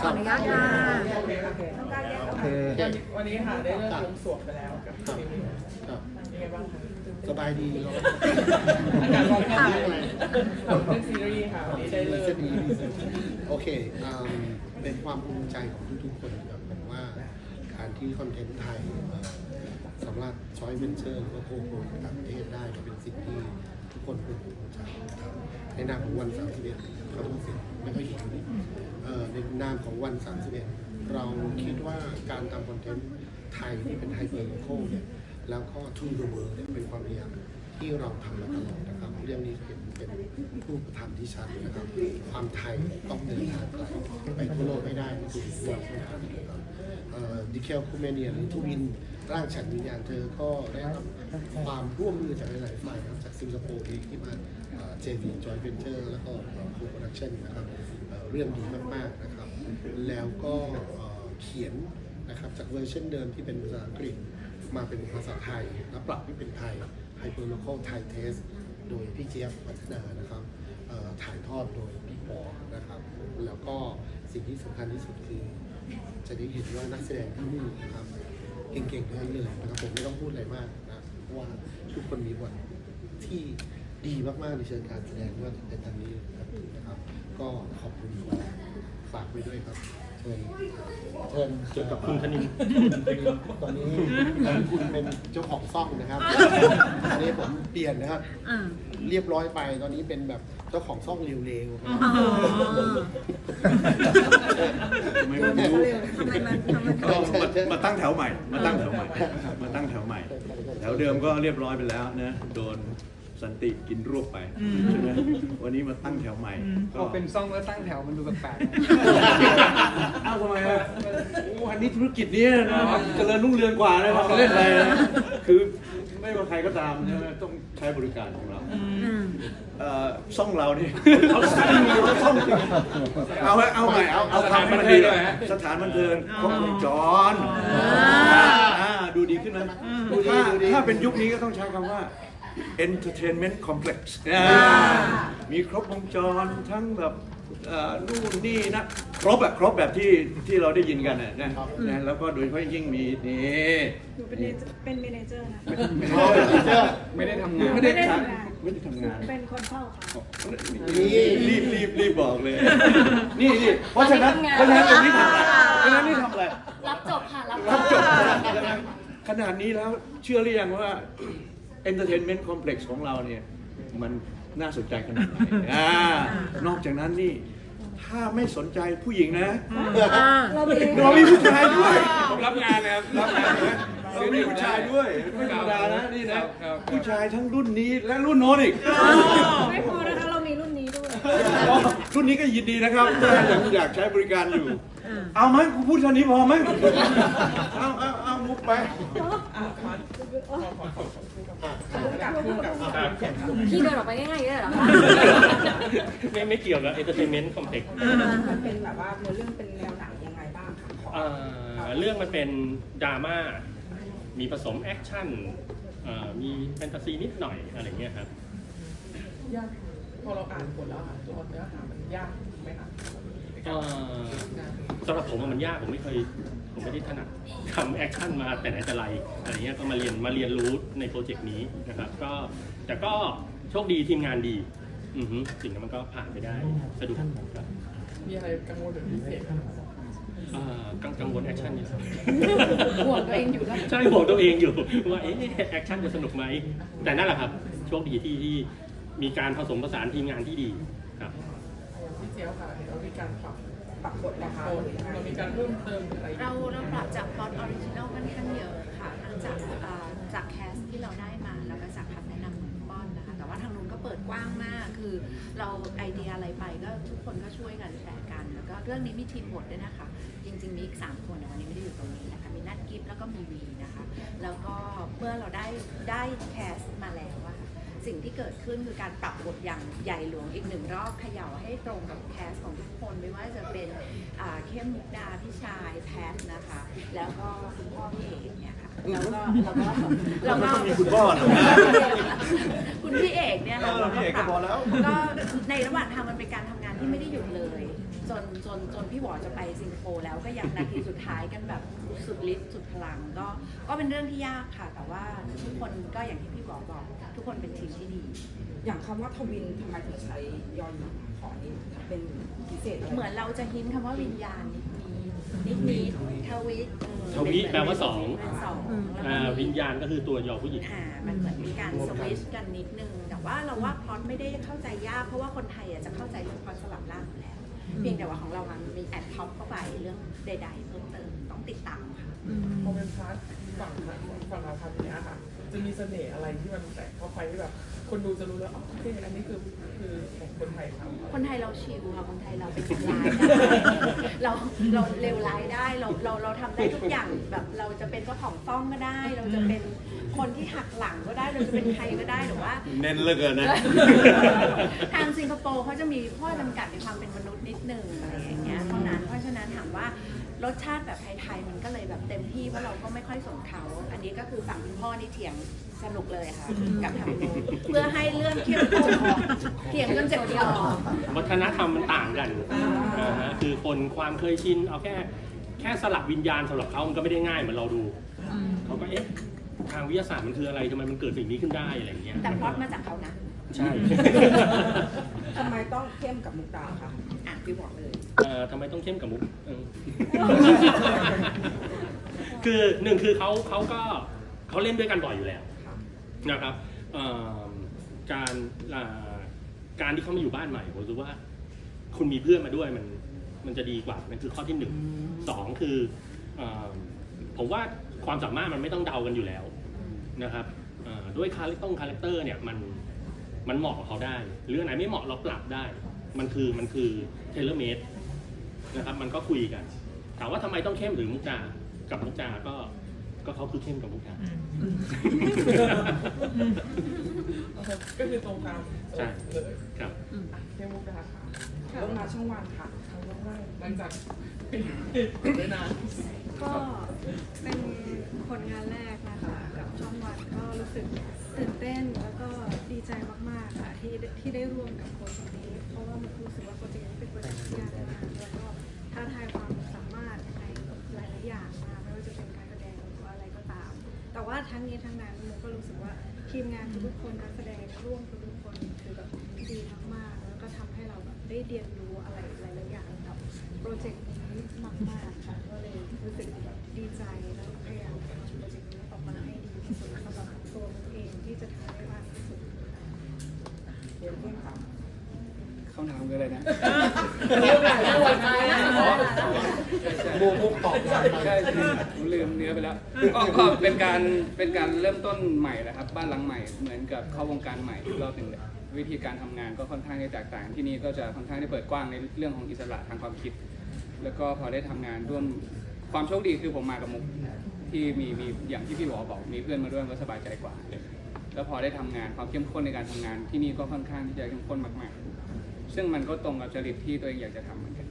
ขออนุญาตค่ะโอเควันนี้ค่ะได้เริ่มลงสวมไปแล้วกับซีรีส์ครับยังไงบ้างคะสบายดีเราอากาศร้อนแค่ไหนกับเรื่องซีรีส์ค่ะวันนี้ได้เริ่จะมดีโอเคเป็นความภูมิใจของทุกๆคนครับผมว่าการที่คอนเทนต์ไทยสำหรับชอยเวนเจอร์หรือว่าโคโคต่างประเทศได้ก็เป็นสิ่งที่ทุกคนควรภูมิใจะครับในนามของวัน31เขาต้องเสียง ไม่ค่อยดีตรงนี้เอ่อในนามของวัน 31 เราคิดว่าการทำคอนเทนต์ไทยที่เป็นไฮเปอร์โลคอลเนี่ยแล้วก็ทูเดอะเวิร์เนี่ยเป็นความพยายามที่เราทำมาตลอดนะครับ เรื่องนี้เห็นเป็นรูปธรรมที่ชัดนะครับ ความไทยต้องเดินทางไกลไปทั่วโลกไม่ได้นี่คือสิ่งที่เราต้องทำนะครับดิเคลคูเมเนียหรือทูวินร่างฉันวิญญาณเธอก็ได้รับความร่วมมือจากหลายๆฝ่ายนะครับจากสิงคโปร์เองที่มา เจวีจอยเวนเจอร์แล้วก็โคโปรดักชั่นนะครับเเรื่องดีมากๆนะครับ แล้วก็เเขียนนะครับจากเวอร์ชันเดิมที่เป็นภาษาอังกฤษมาเป็นภาษาไทย แล้วปรับให้เป็นไทย Hyper Local Thai Taste โดยพี่เจี๊ยบพัฒนานะครับถ่ายทอดโดยพี่ปอนะครับ แล้วก็สิ่งที่สำคัญที่สุดคือ จะได้เห็นว่านักแสดงที่นี่นะครับเก่งๆทั้งนั้นเลยนะครับผมไม่ต้องพูดอะไรมากนะว่าทุกคนมีบทที่ ดีมากๆในเชิงการแสดงว่าในทางนี้นะครับ ก็ขอบคุณครับฝากไว้ด้วยครับเชิญเชิญเกี่ยวกับคุณคณินตอนนี้คุณเป็นเจ้าของซ่องนะครับอันนี้ผมเปลี่ยนนะครับอ่าเรียบร้อยไปตอนนี้เป็นแบบเจ้าของซ่องเร็วๆครับอ๋อไม่รู้ทำไมมันทำไมมันก็มามาตั้งแถวใหม่ มาตั้งแถวใหม่มาตั้งแถวใหม่แถวเดิมก็เรียบร้อยไปแล้วนะโดน สันติกินรวบไปใช่ไหมวันนี้มาตั้งแถวใหม่พอเป็นซ่องแล้วตั้งแถวมันดูแปลกอ้าวทำไมอะโอ้อันนี้ธุรกิจเนี้นะเจริญรุ่งเรืองกว่านะทำเล่นอะไรนะคือไม่ว่าใครก็ตามใช่ไหมต้องใช้บริการของเรา อืม เอ่อซ่องเรานี่ เอาซ่องเอาซ่องจริงเอาไว้เอาใหม่เอาเอาคำให้มันดีเลยสถานบันเทิงครบวงจรอ่าดูดีขึ้นนะถ้าถ้าเป็นยุคนี้ก็ต้องใช้คำว่า entertainment complex อ่ามีครบวงจรทั้งแบบเอ่อนู่นนี่นะ ครบแบบครบแบบที่ที่เราได้ยินกันนะนะนะแล้วก็โดยเฉพาะยิ่งมีนี่ หนูเป็นเนเจอร์เป็นเมเนเจอร์นะๆไม่ได้ทำงานไม่ได้ไม่ได้ททำงานำไม่ได้ทำงาน เป็นคนเฝ้าค่ะ รีบรีบรีบบอกเลย นี่นี่เพราะฉะนั้นเพราะฉะนั้นตรงนี้ทำอะไรเพราะฉะนั้นนี่ทำอะไรรับจบค่ะ รับรับจบขนาดนี้แล้วเชื่อหรือยังว่า entertainment complex ของเราเนี่ยมันน่าสนใจขนาดไหนอ่านอกจากนั้นนี่ ถ้าไม่สนใจผู้หญิงนะอ่าเรามีเรามีผู้ชายด้วยผมรับงานนะครับรับงานนะเรามีผู้ชายด้วยไม่ธรรมดานะนี่นะครับผู้ชายทั้งรุ่นนี้และรุ่นโน้นอีก ไม่พอนะคะเรามีรุ่นนี้ด้วยรุ่นนี้ก็ยินดีนะครับถ้ายังอยากใช้บริการอยู่ เอาไหมกูพูดเท่านี้พอไหมเอาเอาเอามุกไป พี่เดินออกไปง่ายๆได้เหรอไม่ไม่เกี่ยวกับ entertainment complex มันเป็นแบบว่าเรื่องเป็นแนวหนังยังไงบ้างคะเรื่องมันเป็นดราม่า มีผสมแอคชั่นมีแฟนตาซีนิดหน่อยอะไรเงี้ยครับยากพอเราอ่านบทแล้วค่ะตัวเนื้อหามันยากไหมคะเอ่อสำหรับผมมันยากผมไม่เคย ผมไม่ได้ถนัดทำแอคชั่นมาแต่ไหนแต่ไรอะไรเงี้ยก็มาเรียนมาเรียนรู้ในโปรเจกต์นี้นะครับ ก็แต่ก็โชคดีทีมงานดี อือฮึสิ่งนั้นมันก็ผ่านไปได้สะดวกครับมีอะไรกังวลเป็นพิเศษไหมคะเอ่อกังกังวลแอคชั่นนี่แหละห่วงตัวเองอยู่แล้วใช่ห่วงตัวเองอยู่ ว่าเอ๊ะแอคชั่นจะสนุกไหม แต่นั่นแหละครับ โชคดีที่ที่มีการผสมผสานทีมงานที่ดีครับ พี่เจียวค่ะเห็นว่ามีการปรับ ปรับบทนะคะเรามีการเพิ่มเติมอะไรอีกเราเราปรับจากพล็อตออริจินอลค่อนข้างเยอะค่ะทั้งจากเอ่อจากแคสที่เราได้มาแล้วก็จากคำแนะนำของป้อนนะคะแต่ว่าทางนู้นก็เปิดกว้างมากคือ เราไอเดียอะไรไปก็ทุกคนก็ช่วยกันแชร์กัน แล้วก็เรื่องนี้มีทีมบทด้วยนะคะ จริงๆมีอีก3คนแต่วันนี้ไม่ได้อยู่ตรงนี้นะคะมีนัทกิฟแล้วก็มีวีนะคะ แล้วก็เมื่อเราได้ได้แคสมาแล้วอะ สิ่งที่เกิดขึ้นคือการปรับบทอย่างใหญ่หลวงอีกหนึ่งรอบเขย่าให้ตรงกับแคสของทุกคนไม่ว่าจะเป็นอ่าเข้มมุกดาพี่ชายแพทนะคะ แล้วก็คุณพ่อพี่เอกเนี่ยค่ะแล้วก็แล้วก็แล้วก็ต้องมีคุณพ่อนะคุณพี่เอกเนี่ยเราเออพี่เอกก็พอแล้วก็ในระหว่างทางมันเป็นการทำงานที่ไม่ได้หยุดเลย จนจนจนพี่หวอจะไปสิงคโปร์แล้วก็ยังนาทีสุดท้ายกันแบบสุดฤทธิ์สุดพลังก็ก็เป็นเรื่องที่ยากค่ะ แต่ว่าทุกคนก็อย่างที่พี่หวอบอก ทุกคนเป็นทีมที่ดี อย่างคำว่าทวินทำไมถึงใช้ยอหญิงขอนี่เป็นพิเศษะไรเหมือนเราจะหินคำว่าวิญญาณนิดนิดนิดทวิตเออทวิแปลว่าสอง เป็นสองแล้วอ่าก็วิญญาณก็คือตัวยอผู้หญิง อ่ามันเหมือนมีการสวิชกันนิดนึง แต่ว่าเราว่าพล็อตไม่ได้เข้าใจยาก เพราะว่าคนไทยอะจะเข้าใจเรื่องพล็อตสลับร่างอยู่แล้ว เพียงแต่ว่าของเรามันมีแอดท็อปเข้าไปเรื่องใด ๆ เพิ่มเติมต้องติดตามค่ะพอเป็นพาร์ทฝั่งฝั่งเราทำเนี้ยค่ะ จะมีเสน่ห์อะไรที่มันแตกเข้าไปที่แบบ คนดูจะรู้แล้วอ๋อโอเคอันนี้คือคือของคนไทยทำ คนไทยเราชิลค่ะคนไทยเราเป็นคนร้ายได้เราเราเร็วร้ายได้เราเราเราทำได้ทุกอย่างแบบเราจะเป็นเจ้าของต้องก็ได้ เราจะเป็น คนที่หักหลังก็ได้เราจะเป็นใครก็ได้หรือว่า เน้นเหลือเกินนะ ทางสิงคโปร์เขาจะมีข้อจำกัดในความเป็นมนุษย์นิดหนึ่งอะไรอย่างเงี้ยเท่านั้นเพราะฉะนั้นถามว่ารสชาติแบบไทยๆมันก็เลยแบบเต็มที่เพราะเราก็ไม่ค่อยสนเขา อันนี้ก็คือฝั่งคุณพ่อนี่เถียงสนุกเลยค่ะกับทางนู้นเพื่อให้เรื่องเข้มข้นเถียงจนเจ็บคอ วัฒนธรรมมันต่างกันอ่าฮะคือคนความเคยชินเอาแค่ แค่สลับวิญญาณสำหรับเขามันก็ไม่ได้ง่ายเหมือนเราดู เขาก็เอ๊ะ ทางวิทยาศาสตร์มันคืออะไรทำไมมันเกิดสิ่งนี้ขึ้นได้อะไรอย่างเงี้ยแต่พล็อตมาจากเขานะใช่ ทำไมต้องเข้มกับมุกดาคะอะพี่บอกเลย เอ่อทำไมต้องเข้มกับมุกเออ คือหนึ่งคือเขาเขาก็เขาเล่นด้วยกันบ่อยอยู่แล้วนะครับเอ่อการอ่าการที่เขามาอยู่บ้านใหม่ผมรู้สึกว่า คุณมีเพื่อนมาด้วยมันมันจะดีกว่านั่นคือข้อที่หนึ่งสองคือเอ่อผมว่าความสามารถมันไม่ต้องเดากันอยู่แล้ว นะครับเอ่อด้วยคาแรคต้องคาแรคเตอร์เนี่ยมันมันเหมาะกับเขาได้หรืออันไหนไม่เหมาะเราปรับได้ มันคือมันคือเทเลเมดนะครับ มันก็คุยกันถามว่าทำไมต้องเข้มหรือมุกดากับมุกดาก็ก็เขาคือเข้มกับมุกดาก็คือตรงกลางใช่เลยครับอะเข้มมุกดาค่ะเริ่มมาช่องวันค่ะทางช่องวันหลังจากปิดไม่นานก็เป็นผลงานแรกนะคะ กับช่องวันก็รู้สึกตื่นเต้นแล้วก็ดีใจมากๆค่ะที่ที่ได้ร่วมกับโปรเจกต์นี้ เพราะว่ามันรู้สึกว่าโปรเจกต์นี้เป็นโปรเจกต์ที่ยากมากแล้วก็ท้าทายความสามารถในหลายๆอย่างมากไม่ว่าจะเป็นการแสดงหรือว่าอะไรก็ตาม แต่ว่าทั้งนี้ทั้งนั้นมุกก็รู้สึกว่าทีมงานทุกคนนักแสดงร่วมทุกคนคือแบบดีมากๆแล้วก็ทำให้เราแบบได้เรียนรู้อะไรหลายๆอย่างกับโปรเจกต์ นี้มากๆค่ะก็เลยรู้สึกดีใจแล้วพยายามทำโปรเจกต์นี้ออกมาให้ดีที่สุดสำหรับตัวมุกเองที่จะทำได้มากที่สุดเข้มเข้มค่ะคำถามคืออะไรนะโมมุกตอบได้ไหมใช่ผมลืมเนื้อไปแล้วก็ก็เป็นการเป็นการเริ่มต้นใหม่แหละครับ บ้านหลังใหม่เหมือนกับเข้าวงการใหม่อีกรอบหนึ่งเลยวิธีการทำงานก็ค่อนข้างที่แตกต่างที่นี่ก็จะค่อนข้างที่เปิดกว้างในเรื่องของอิสระทางความคิด แล้วก็พอได้ทำงานร่วมความโชคดีคือผมมากับมุกที่มีมีอย่างที่พี่หวอบอกมีเพื่อนมาด้วยก็สบายใจกว่า แล้วพอได้ทำงานความเข้มข้นในการทำงานที่นี่ก็ค่อนข้างที่จะเข้มข้นมากๆ ซึ่งมันก็ตรงกับจริตที่ตัวเองอยากจะทำเหมือนกัน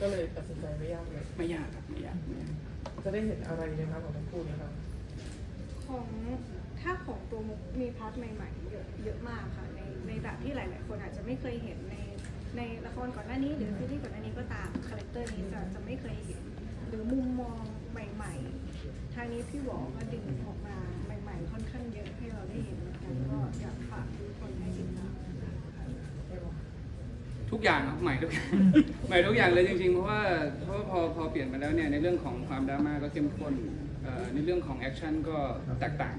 ก็เลยตัดสินใจไม่ยากเลยไม่ยากครับไม่ยากไม่ยากจะได้เห็นอะไรในครับของทั้งคู่นะครับของถ้าของตัวมุกมีพาร์ทใหม่ๆเยอะเยอะมากค่ะในในแบบที่หลาย ๆ คนอาจจะไม่เคยเห็น ในละครก่อนหน้านี้หรือซีรีส์ก่อนหน้านี้ก็ตามคาแรคเตอร์นี้จะจะไม่เคยเห็นหรือมุมมองใหม่ ๆ ทางนี้พี่หวอก็ดึงออกมาใหม่ๆ ค่อนข้างเยอะให้เราได้เห็นนะคะก็อยากฝากทุกคนให้ติดตามนะคะทุกอย่างครับใหม่ทุกอย่าง ใหม่ทุกอย่างเลยจริงๆ เพราะว่าเพราะว่าพอพอเปลี่ยนมาแล้วเนี่ยในเรื่องของความดราม่าก็เข้มข้นเอ่อในเรื่องของแอคชั่นก็แตกต่าง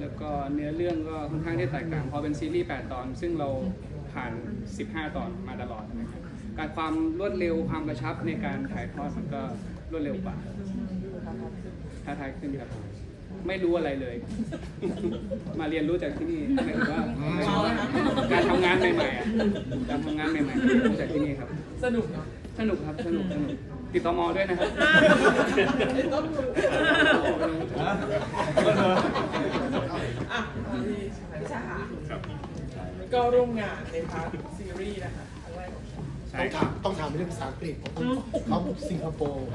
แล้วก็เนื้อเรื่องก็ค่อนข้างที่แตกต่างพอเป็นซีรีส์8ตอน ซึ่งเรา ผ่าน 15 ตอนมาตลอดนะครับการความรวดเร็วความกระชับในการถ่ายทอดมันก็รวดเร็วกว่าท้าทายขึ้นครับไม่รู้อะไรเลย มาเรียนรู้จากที่นี่หมายถึงว่าการทำงานใหม่ๆอะการทำงานใหม่ๆเรียนรู้จากที่นี่ครับ สนุกเนาะสนุกครับสนุกสนุกติดต่อมอด้วยนะครับต้องดูอะพี่ชา ก็ร่วมงานในพาร์ทซีรีส์นะคะครั้งแรกของช่องต้องถามต้องถามเรื่องภาษาอังกฤษเพราะเขาสิงคโปร์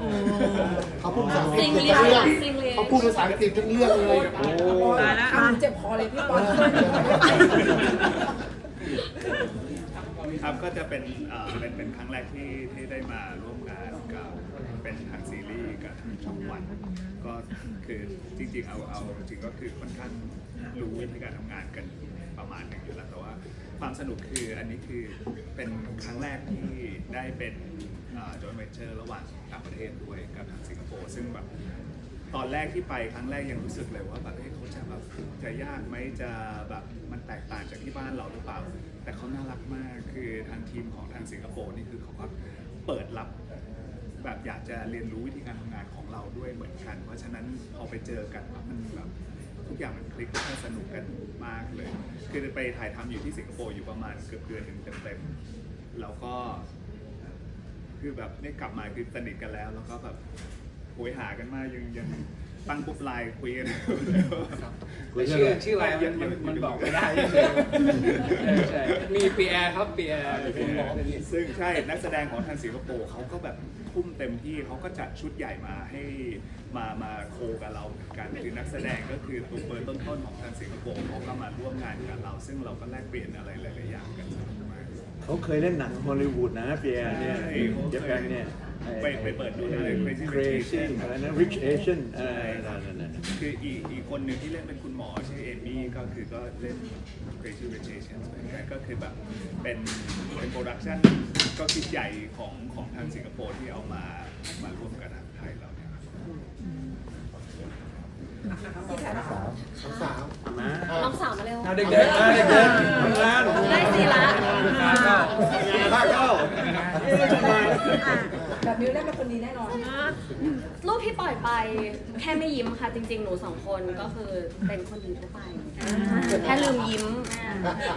เขาพูดภาษาอังกฤษทุกเรื่องเขาพูดภาษาอังกฤษทุกเรื่องเลยโอ้ตายแล้วเจ็บคอเลยพี่ปอนครับก็จะเป็นเอ่อเป็นเป็นครั้งแรกที่ที่ได้มาร่วมงานกับเป็นทางซีรีส์กับทางช่องวัน ก็คือจริงๆเอาเอาจริงก็คือค่อนข้างรู้วิธีการทำงานกันประมาณหนึ่งอยู่แล้วแต่ว่าความสนุกคืออันนี้คือเป็นครั้งแรกที่ได้เป็นจอยเวนเจอร์ระหว่างต่างประเทศด้วยกับทางสิงคโปร์ซึ่งแบบตอนแรกที่ไปครั้งแรกยังรู้สึกเลยว่าแบบเฮ้ยเขาจะแบบจะยากไหมจะแบบมันแตกต่างจากที่บ้านเราหรือเปล่า แต่เขาน่ารักมากคือทางทีมของทางสิงคโปร์นี่คือเขาก็เปิดรับ แบบอยากจะเรียนรู้วิธีการทำงานของเราด้วยเหมือนกัน เพราะฉะนั้นพอไปเจอกันว่ามันแบบทุกอย่างมันคลิกมันสนุกกันมากเลย คือไปถ่ายทำอยู่ที่สิงคโปร์อยู่ประมาณเกือบเดือนหนึ่งเต็มๆแล้วก็คือแบบได้กลับมาคือสนิทกันแล้ว แล้วก็แบบโหยหากันมากยังยัง ตั้งปุ๊บไลน์คุยกันแต่ชื่อชื่ออะไรมันมันมันบอกไม่ได้ใช่ใช่มีปีแอร์ครับปีแอร์ผมบอกซึ่งใช่นักแสดงของทางสิงคโปร์เขาก็แบบทุ่มเต็มที่เขาก็จัดชุดใหญ่มาให้มามาโคกับเราเหมือนกันคือนักแสดงก็คือตัวเบอร์ต้นๆของทางสิงคโปร์เขาก็มาร่วมงานกับเรา ซึ่งเราก็แลกเปลี่ยนอะไรหลายๆอย่างกันสนุกมากเขาเคยเล่นหนังฮอลลีวูดนะเปียร์เนี่ยใช่เจแปนเนี่ย ไปไปเปิดดูได้เลย Crazy Rich Crazy Asian อะไรนะ Rich Asian เออนั่นนั่นนั่นคืออีกอีกคนหนึ่งที่เล่นเป็นคุณหมอชื่อเอมี่ก็คือก็เล่น Crazy Rich Asians เหมือนกันก็คือแบบเป็นเป็นโปรดักชันก็คิดใหญ่ของของทางสิงคโปร์ที่เอามามาร่วมกับทางไทยเราเนี่ยครับ สาวมาน้องสาวมาเร็วเอาเด็กๆมาเด็กๆทำงานได้สิละข้าเข้าเอ๊ะทำไมแบบมิวได้เป็นคนดีแน่นอน รูปที่ปล่อยไป แค่ไม่ยิ้มค่ะ จริง ๆ หนูสองคนก็คือเป็นคนดีทั่วไป แค่ลืมยิ้ม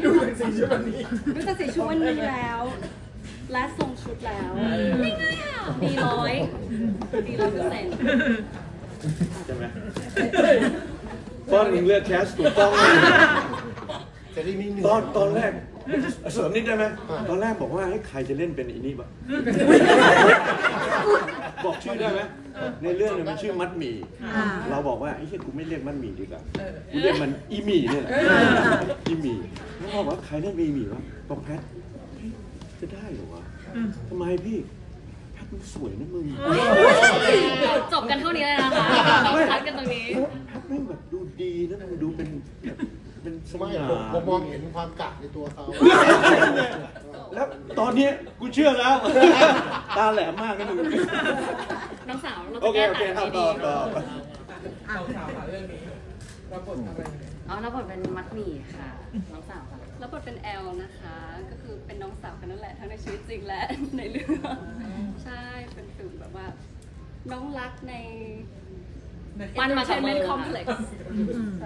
ดูเป็นสีชุดวันนี้ดูจากสีชุดวันนี้แล้ว และทรงชุดแล้วไม่ง่ายค่ะดีร้อยดีร้อยเปอร์เซ็นต์ ใช่ไหมตอนมึงเลือกแคสถูกต้องเลยจะได้ไม่เหนื่ตออยนตอนแรกเสริมนิดได้ไหมตอนแรกบอกว่าให้ใครจะเล่นเป็นอีนี่บ้างบอกชื่อได้ไหมในเรื่องเนี่ยมันชื่อมัดหมี่เราบอกว่าไอ้เหี้ยกูไม่เรียกมัดหมี่ดีกว่ากูเรียกมันอีหมี่เนี่ยแหละอีหมี่แล้วบอกว่าใครเล่นเป็นอีหมี่วะบอกแพทเฮ้ยจะได้เหรอวะทำไมพี่ แพทมันสวยนะมึงจบกันเท่านี้เลยนะคะคัดกันตรงนี้ แพทแม่งแบบดูดีนะมึงดูเป็นแบบเป็นสไม่ง่าผมผมมองเห็นความกะในตัวเขา แล้วตอนนี้กูเชื่อแล้ว ตาแหลมมากนะมึง น้องสาวเราโอจะเคแก้โอเคต่างเอาดีต่อต่อเอาข่าวมาเรื่องนี้รับบทอะไรเนี่ยๆอ๋อแล้วบทเป็นมัดหมี่ค่ะ น้องสาวค่ะ แล้วบทเป็นแอลนะคะ ก็คือเป็นน้องสาวกันนั่นแหละทั้งในชีวิตจริงและในเรื่องใช่เป็นฟิลแบบว่า น้องรักใน ปั้นมากับมือคอมเพล็กซ์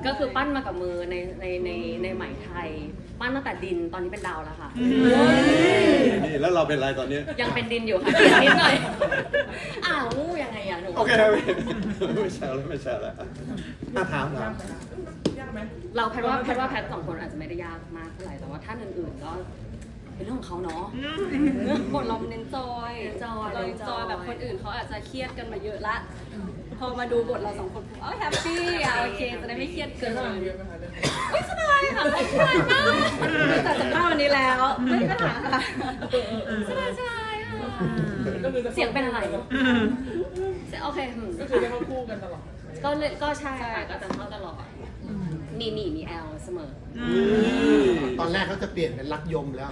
ก็คือปั้นมากับมือในในในในไหมไทย ปั้นตั้งแต่ดินตอนนี้เป็นดาวแล้วค่ะ นี่แล้วเราเป็นอะไรตอนนี้ยังเป็นดินอยู่ค่ะเปลี่ยนนิดหน่อยอ้าวยังไงอะหนูโอเคโอเคไม่ใช่แล้วไม่ใช่แล้วอะถามถามยาก ไหมเราแพทว่าแพทว่าแพทสองคนอาจจะไม่ได้ยากมากเท่าไหร่แต่ว่าท่านอื่นๆก็เป็นเรื่องของเขาเนาะบทเราเน้นจอยเน้นจอยเราเน้นจอยแบบคนอื่นเขาอาจจะเครียดกันมาเยอะละพอมาดูบทเราสองคนปุ๊บเอ้าแฮปปี้อะโอเคจะได้ไม่เครียดเกินเยเลอะยเยอะไหมคะเรื่องนี้ไม่สบายค่ะไม่สบายมากแต่จากบ้านวันนี้แล้วไม่มีปัญหาค่ะสบายสบายค่ะก็คือจะเสียงเป็นอะไรเสียงโอเคอืมก็คือจะเข้าคู่กันตลอดก็เลยก็ใช่ค่ะก็จะเข้าตลอด มีมีมีแอลเสมอ ตอนแรกเขาจะเปลี่ยนเป็นรักยมแล้ว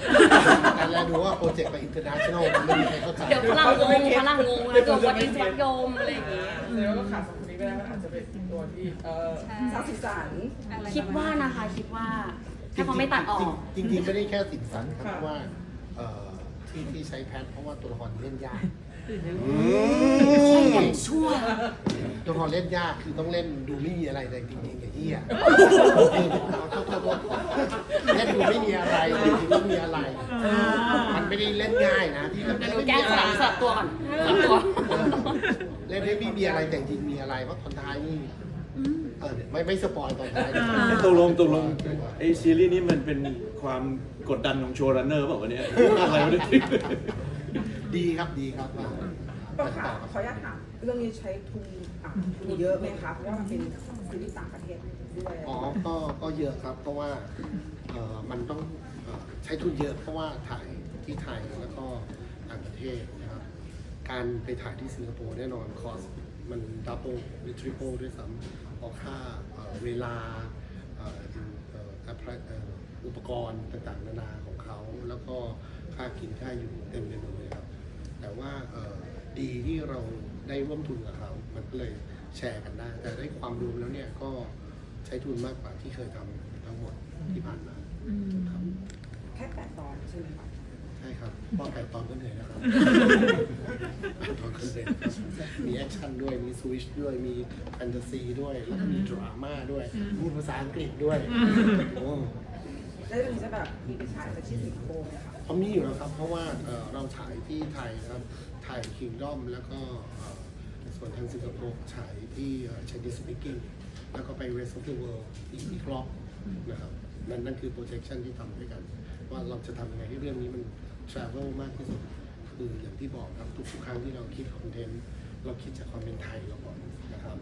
แต่แล้วดูว่าโปรเจกต์ไปอินเตอร์เนชั่นแนลมันไม่มีใครเข้าใจเดี๋ยวฝรั่งงงฝรั่งงงแล้วตัววันนี้รักโยมอะไรอย่างงี้แล้วก็ขาดสองคนนี้ไม่ได้มันอาจจะเป็นตัวที่เออสาวสีสันคิดว่านะคะคิดว่าถ้าเขาไม่ตัดออก จริงๆจริงๆไม่ได้แค่สินสันครับเพราะว่าเอ่อที่ที่ใช้แพทเพราะว่าตัวละครเล่นยากชั่ว ตัวละครเล่นยากคือต้องเล่นดูไม่มีอะไรเลยจริงๆอย่างที่อะเล่นดูไม่มีอะไรจริงๆไม่มีอะไร มันไม่ได้เล่นง่ายนะที่แบบเดี๋ยวหนูแก้สลับสลับตัวก่อนสลับตัว เล่นให้ไม่มีอะไรแต่จริงๆมีอะไรเพราะตอนท้ายนี่เออไม่ไม่สปอยตอนท้ายไอ้ตกลงตกลงไอ้ซีรีส์นี้มันเป็นความกดดันของโชว์รันเนอร์เปล่าวะเนี่ยอะไรวะเนี่ย ดีครับดีครับ ต้องถามขออนุญาตถาม เรื่องนี้ใช้ทุนอะทุนเยอะไหมคะเพราะว่ามันเป็นซีรีส์ต่างประเทศด้วย อ๋อ ก็ ก็เยอะครับ เพราะว่าเอ่อมันต้องเอ่อใช้ทุนเยอะเพราะว่าถ่ายที่ไทยแล้วก็ต่างประเทศนะครับ การไปถ่ายที่สิงคโปร์แน่นอนคอสมันดับเบิลหรือทริปเปิลด้วยซ้ำเพราะค่าเอ่อเวลาเอ่อเอ่อ apply- เอ่ออุปกรณ์ต่างๆ นานาของเขา แล้วก็ค่ากินค่าอยู่เต็มไปหมดเลยครับ แต่ว่าเอ่อดีที่เรา ได้ร่วมทุนกับเขามันก็เลยแชร์กันได้ แต่ได้ความรวมแล้วเนี่ยก็ใช้ทุนมากกว่าที่เคยทำทั้งหมดที่ผ่านมาครับแค่แปดตอนใช่ไหมคะใช่ครับพอแปดตอนก็เหนื่อยแล้วครับ แปดตอนก็เหนื่อยครับมีแอคชั่นด้วยมีสวิชด้วยมีแฟนตาซีด้วยแล้วก็มีดราม่าด้วยพูดภาษาอังกฤษด้วยโอ้แล้วเรื่องนี้จะแบบมีไปฉายที่สิงคโปร์ไหมคะเขามีอยู่แล้วครับ เพราะว่าเอ่อเราฉายที่ไทยนะครับ ไทยคิงดอมแล้วก็ส่วนทางสิงคโปร์ฉายที่เชนดิสปิกิ้งแล้วก็ไป rest of the world ที่อีกรอบนะครับนั่นนั่นคือ projection ที่ทำด้วยกัน ว่าเราจะทำยังไงให้เรื่องนี้มัน travel มากที่สุด คืออย่างที่บอกครับทุกๆครั้งที่เราคิดคอนเทนต์เราคิดจากความเป็นไทยเราก่อนนะครับ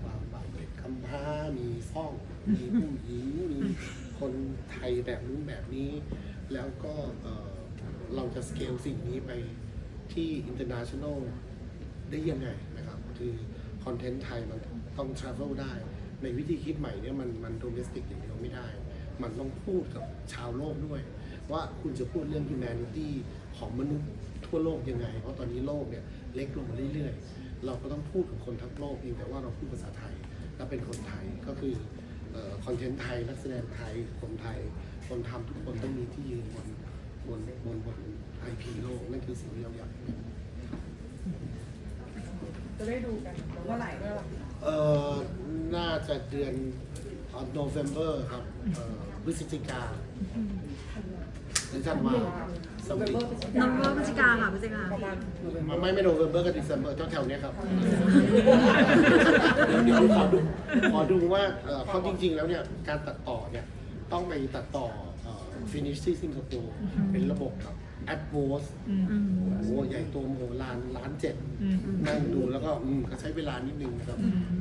ความบาดเจ็บคำพ้ามีซ่อง มีผู้หญิงมีคนไทยแบบนู้นแบบนี้ แล้วก็เราจะสเกลสิ่งนี้ไป ที่ international ได้ยังไงนะครับ คือคอนเทนต์ไทยมันต้อง travel ได้ ในวิธีคิดใหม่เนี่ยมันมัน domestic อย่างเดียวไม่ได้ มันต้องพูดกับชาวโลกด้วย ว่าคุณจะพูดเรื่อง humanity ของมนุษย์ทั่วโลกยังไง เพราะตอนนี้โลกเนี่ยเล็กลงมาเรื่อยๆ เราก็ต้องพูดกับคนทั้งโลกเพียงแต่ว่าเราพูดภาษาไทยและเป็นคนไทยก็คือคอนเทนต์ไทยนักแสดงไทยคนไทยคนทำทุกคนต้องมีที่ยืนบน บนบนบนไอพีโลกนั่นคือสิ่งที่เราอยากเป็นจะได้ดูกันเมื่อไหร่เมื่อไหร่เอ่อน่าจะเดือนโนเวม ber ครับเอ่อพฤศจิกาหรือธันวาสมเบติอร์เป็นนำเบอร์พฤศจิกาค่ะพฤศจิกาประมาณไม่ไม่โนเวม ber กับ December แถวๆเนี้ยครับเดี๋ยวขอดูขอดูว่าเอ่อเพราจริง ๆ แล้วเนี่ยการตัดต่อเนี่ยต้องไปตัดต่อ ฟินิชที่สิงคโปร์เป็นระบบครับ a d v o c e โอ้โหใหญ่โตมโหฬารล้านเจ็ดนั่งดูแล้วก็อืมก็ใช้เวลานิดนึงนะครับ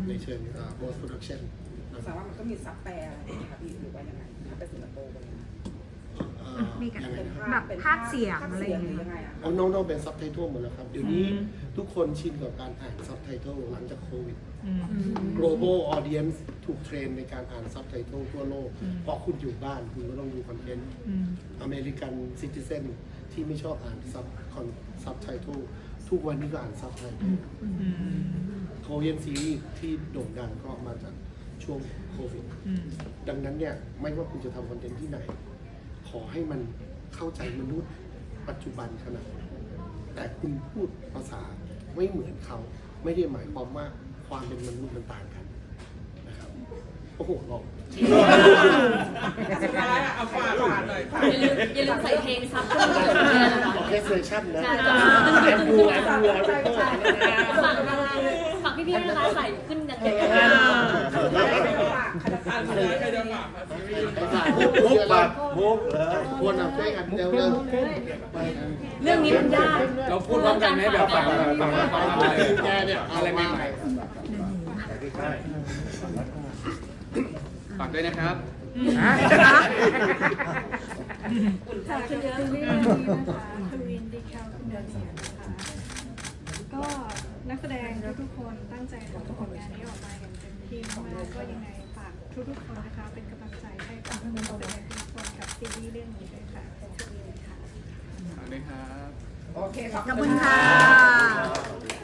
ในเชิง post production นะคแสดรับงว่ามันก็มีซับแปลอะไรไหมคะพี่หรือว่ายังไงถ้าไปสิงคโปร์อะไรเงี้ยเอ่อมีการยังไงนะครับแบบภาคเสียงภาคอะไรเสีอยงย่างหรือเงี้ยยังไงอะเอาน้องๆเป็นซับไตเติลหมดแล้วครับ เดี๋ยวนี้ทุกคนชินกับการอ่านซับไตเติลหลังจากโควิด global audience ถูกเทรนในการอ่านซับไตเติลทั่วโลก เพราะคุณอยู่บ้านคุณก็ต้องดูคอนเทนต์อเมริกันซิติเซนที่ไม่ชอบอ่านซับคอนซับไตเติลทุกวันนี้ก็อ่านซับไตเติลโคเรียนซีรีส์ที่โด่งดังก็มาจากช่วงโควิด ดังนั้นเนี่ย ไม่ว่าคุณจะทำคอนเทนต์ที่ไหนข อให้มันเข้าใจมนุษย์ ปัจจุบันขนาดนั้นแต่คุณพูดภาษาไม่เหมือนเขาไม่ได้หมายความว่าความเป็นมนุษย์มันต่างกันนะครับโอ้โหลองสุดท้ายอะเอาฝากฝากหน่อยค่ะอย่าลืมอย่าลืมใส่เพลงซับขึ้นมาเลยนะคะออเคสเตรชั่นนะใช่แอนดูแอนดูแอนดู ฝากฝากพี่ๆนะคะใส่ขึ้นกันเยอะใครจะฝา อันสุดท้ายใครจะฝากมาพี่มุกปากมุกเหรอควรเอาใกล้กันเร็วเร็วๆเรื่องนี้มันยากเราพูดพร้อมกันไหมแบบฝั่งฝั่งละครอะไรแกเนี่ยอะไรใหม่ๆฝากด้วยนะครับค่ะคือซีรีส์เรื่องนี้นะคะทวินดีแคลคุณเดเนียนะคะก็นักแสดงทุกๆคนตั้งใจทำผลงานนี้ออกมาอย่างเต็มที่มากก็ยังไงฝาก ทุกๆคนนะคะ เป็นกำลังใจให้กับนักแสดงทุกคนกับซีรีส์เรื่องนี้ด้วยค่ะทวินค่ะฝากด้วยครับ โอเคขอบคุณค่ะ